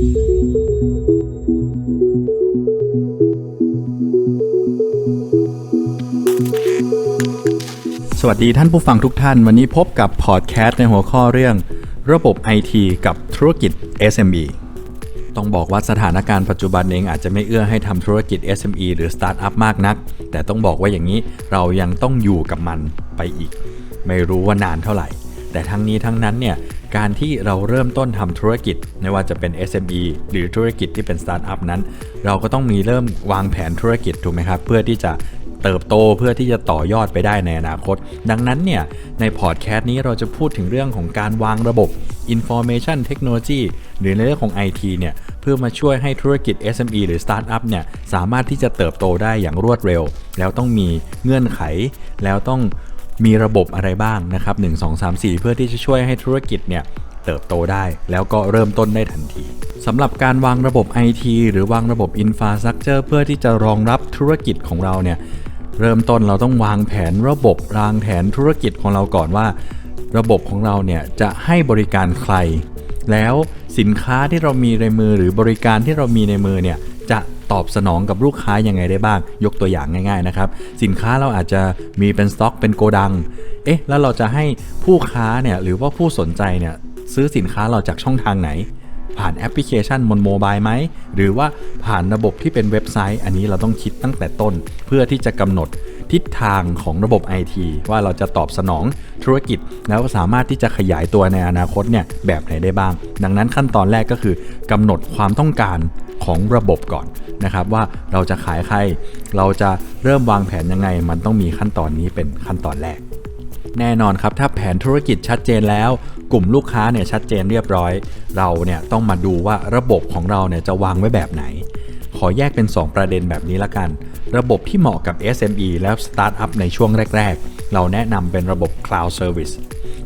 สวัสดีท่านผู้ฟังทุกท่าน วันนี้พบกับพอดแคสต์ในหัวข้อเรื่อง ระบบ IT กับธุรกิจ SME ต้องบอกว่าสถานการณ์ปัจจุบันเองอาจจะไม่เอื้อให้ทำธุรกิจ SME หรือสตาร์ทอัพมากนัก แต่ต้องบอกว่าอย่างนี้เรายังต้องอยู่กับมันไปอีก ไม่รู้ว่านานเท่าไหร่ แต่ทั้งนี้ทั้งนั้นเนี่ยการที่เราเริ่มต้นทำธุรกิจไม่ว่าจะเป็น SME หรือธุรกิจที่เป็นสตาร์ทอัพนั้น เราก็ต้องมีเริ่มวางแผนธุรกิจถูกไหมครับเพื่อที่จะเติบโตเพื่อที่จะต่อยอดไปได้ในอนาคต ดังนั้นเนี่ยในพอดแคสต์นี้เราจะพูดถึงเรื่องของการวางระบบ Information Technology หรือในเรื่องของ IT เนี่ยเพื่อมาช่วยให้ธุรกิจ SME หรือ Startup เนี่ยสามารถที่จะเติบโตได้อย่างรวดเร็ว แล้วต้องมีเงื่อนไข แล้วต้อง มีระบบอะไรบ้างนะครับ 1 2 3 4 เพื่อที่จะช่วยให้ธุรกิจเนี่ยเติบโตได้ แล้วก็เริ่มต้นได้ทันทีสำหรับการวางระบบ IT หรือวางระบบ Infrastructure เพื่อที่จะรองรับธุรกิจของเราเนี่ยเริ่มต้นเราต้องวางแผนระบบวางแผนธุรกิจของเราก่อนว่า ระบบของเราเนี่ยจะให้บริการใคร แล้วสินค้าที่เรามีในมือหรือบริการที่เรามีในมือเนี่ย ตอบสนองกับลูกค้ายังไงได้บ้าง ยกตัวอย่างง่าย ๆนะครับ สินค้าเราอาจจะมีเป็นสต็อก เป็นโกดัง เอ๊ะ แล้วเราจะให้ผู้ค้าเนี่ยหรือว่าผู้สนใจเนี่ยซื้อสินค้าเราจากช่องทางไหน ผ่านแอปพลิเคชันบนโมบายไหม หรือว่าผ่านระบบที่เป็นเว็บไซต์ อันนี้เราต้องคิดตั้งแต่ต้น เพื่อที่จะกำหนด ทิศทางของระบบ IT ว่าเราจะตอบสนองธุรกิจ แล้วสามารถที่จะขยายตัวในอนาคตเนี่ยแบบไหนได้บ้าง ดังนั้นขั้นตอนแรกก็คือกำหนดความต้องการของระบบก่อนนะครับ ว่าเราจะขายใคร เราจะเริ่มวางแผนยังไง มันต้องมีขั้นตอนนี้เป็นขั้นตอนแรก แน่นอนครับถ้าแผนธุรกิจชัดเจนแล้ว กลุ่มลูกค้าเนี่ยชัดเจนเรียบร้อย เราเนี่ยต้องมาดูว่าระบบของเราเนี่ยจะวางไว้แบบไหน ขอแยกเป็น 2 ประเด็นแบบนี้ละกัน ระบบที่เหมาะกับ SME และ Startup ในช่วงแรก ๆ เราแนะนำเป็นระบบ Cloud Service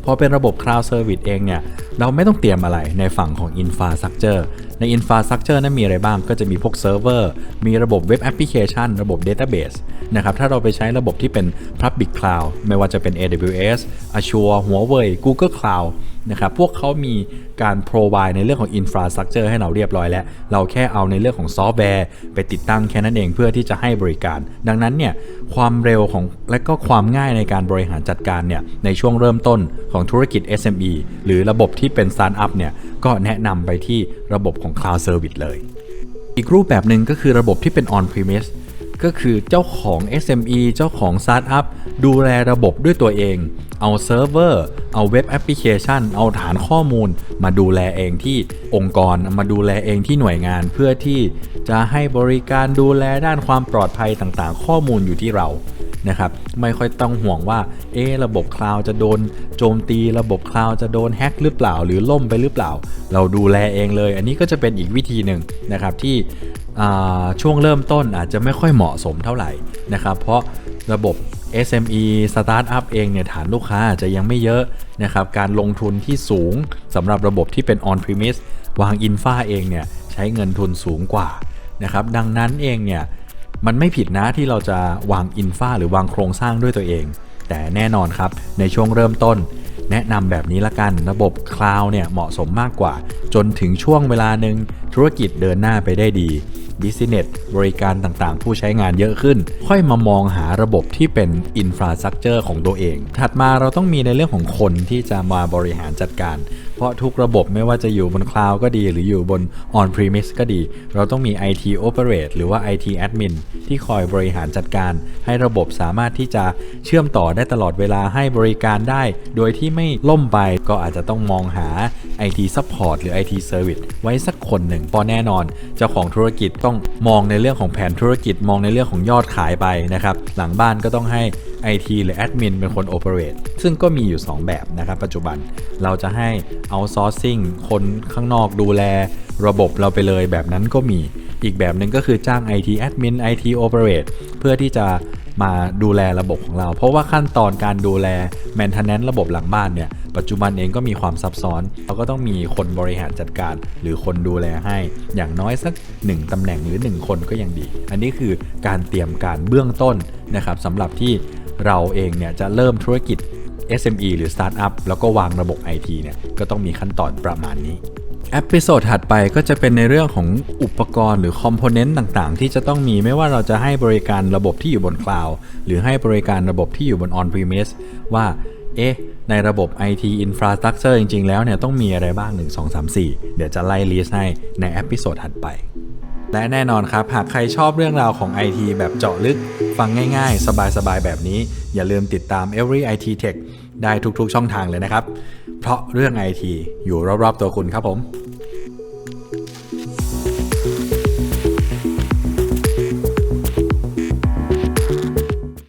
พอเป็นระบบ Cloud Service เองเนี่ย เราไม่ต้องเตรียมอะไรในฝั่งของ Infrastructure ใน Infrastructure นั้นมีอะไรบ้างก็จะมีพวกเซิร์ฟเวอร์มีระบบเว็บแอปพลิเคชันระบบ Database นะครับถ้าเราไปใช้ระบบที่เป็น Public Cloud ไม่ว่าจะเป็น AWS Azure Huawei Google Cloud นะครับพวกเขามีการ provide ในเรื่องของ infrastructure ให้เราเรียบร้อยแล้ว เราแค่เอาในเรื่องของซอฟต์แวร์ไปติดตั้งแค่นั้นเองเพื่อที่จะให้บริการ ดังนั้นเนี่ยความเร็วของและก็ความง่ายในการบริหารจัดการเนี่ยในช่วงเริ่มต้นของธุรกิจ SME หรือระบบที่เป็น Startup เนี่ยก็แนะนำไปที่ระบบของ Cloud Service เลย อีกรูปแบบหนึ่งก็คือระบบที่เป็น On Premise ก็คือเจ้าของ SME เจ้าของ Startup ดูแลระบบด้วยตัวเอง เอาเซิร์ฟเวอร์ เอาเว็บแอปพลิเคชัน เอาฐานข้อมูล มาดูแลเองที่องค์กร มาดูแลเองที่หน่วยงาน เพื่อที่จะให้บริการดูแลด้านความปลอดภัยต่างๆ ข้อมูลอยู่ที่เรา นะครับไม่ค่อยต้องห่วงว่าเอ๊ระบบคลาวจะโดนโจมตี ระบบคลาวจะโดนแฮ็กหรือเปล่า หรือล่มไปหรือเปล่า เราดูแลเองเลย อันนี้ก็จะเป็นอีกวิธีหนึ่งนะครับที่ช่วงเริ่มต้นอาจจะไม่ค่อยเหมาะสมเท่าไหร่นะครับเพราะระบบ SME Startup เองเนี่ยฐานลูกค้าอาจจะยังไม่เยอะนะครับการลงทุนที่สูงสำหรับระบบที่เป็น On Premise วางอินฟาเองเนี่ยใช้เงินทุนสูงกว่านะครับดังนั้นเองเนี่ย มันไม่ผิดนะที่เราจะวางอินฟาหรือวางโครงสร้างด้วยตัวเอง แต่แน่นอนครับในช่วงเริ่มต้น แนะนำแบบนี้ละกันระบบคลาวเนี่ยเหมาะสมมากกว่า จนถึงช่วงเวลาหนึ่งธุรกิจเดินหน้าไปได้ดีบิสเนสบริการต่างๆ ผู้ใช้งานเยอะขึ้น ค่อยมามองหาระบบที่เป็นอินฟราสตรักเจอร์ของตัวเอง ถัดมาเราต้องมีในเรื่องของคนที่จะมาบริหารจัดการ เพราะทุกระบบไม่ว่าจะอยู่บนคลาวด์ก็ดีหรืออยู่บน On Premise ก็ดี เราต้องมี IT Operate หรือว่า IT Admin ที่คอยบริหารจัดการ ให้ระบบสามารถที่จะเชื่อมต่อได้ตลอดเวลาให้บริการได้ โดยที่ไม่ล่มไปก็อาจจะต้องมองหา IT Support หรือ IT Service ไว้สักคนหนึ่งพอแน่นอน เจ้าของธุรกิจต้องมองในเรื่องของแผนธุรกิจมองในเรื่องของยอดขายไปนะครับหลังบ้านก็ต้องให้ IT หรือ Admin เป็นคน Operate ซึ่งก็มีอยู่ 2 แบบนะครับปัจจุบันเราจะให้ Outsourcing คนข้างนอกดูแลระบบเราไปเลยแบบนั้นก็มี อีกแบบหนึ่งก็คือจ้าง IT Admin IT Operate เพื่อที่จะมาดูแลระบบของเรา เพราะว่าขั้นตอนการดูแล Maintenance ระบบหลังบ้านเนี่ย ปัจจุบันเองก็มีความซับซ้อน เราก็ต้องมีคนบริหารจัดการ หรือคนดูแลให้อย่างน้อยสัก 1 ตำแหน่งหรือ 1 คนก็ยังดี อันนี้คือการเตรียมการเบื้องต้นนะครับสำหรับที่ เราเองเนี่ยจะเริ่มธุรกิจ SME หรือ Startup แล้วก็วางระบบ IT เนี่ยก็ต้องมีขั้นตอนประมาณนี้เอพิโซดถัดไปก็จะเป็นในเรื่องของอุปกรณ์หรือคอมโพเนนต์ต่างๆ ที่จะต้องมีไม่ว่าเราจะให้บริการระบบที่อยู่บนคลาวด์หรือให้บริการระบบที่อยู่บน on premise ว่าเอ๊ะในระบบ IT infrastructure จริง ๆ แล้วเนี่ยต้องมีอะไรบ้าง 1 2 3 4 เดี๋ยวจะไล่ลิสต์ให้ในเอพิโซดถัดไป และแน่นอนครับ หากใครชอบเรื่องราวของ IT แบบเจาะลึก ฟังง่ายๆ สบายๆ แบบนี้ อย่าลืมติดตาม Every IT Tech ได้ทุกๆ ช่องทางเลยนะครับ เพราะเรื่อง IT อยู่รอบๆ ตัวคุณครับผม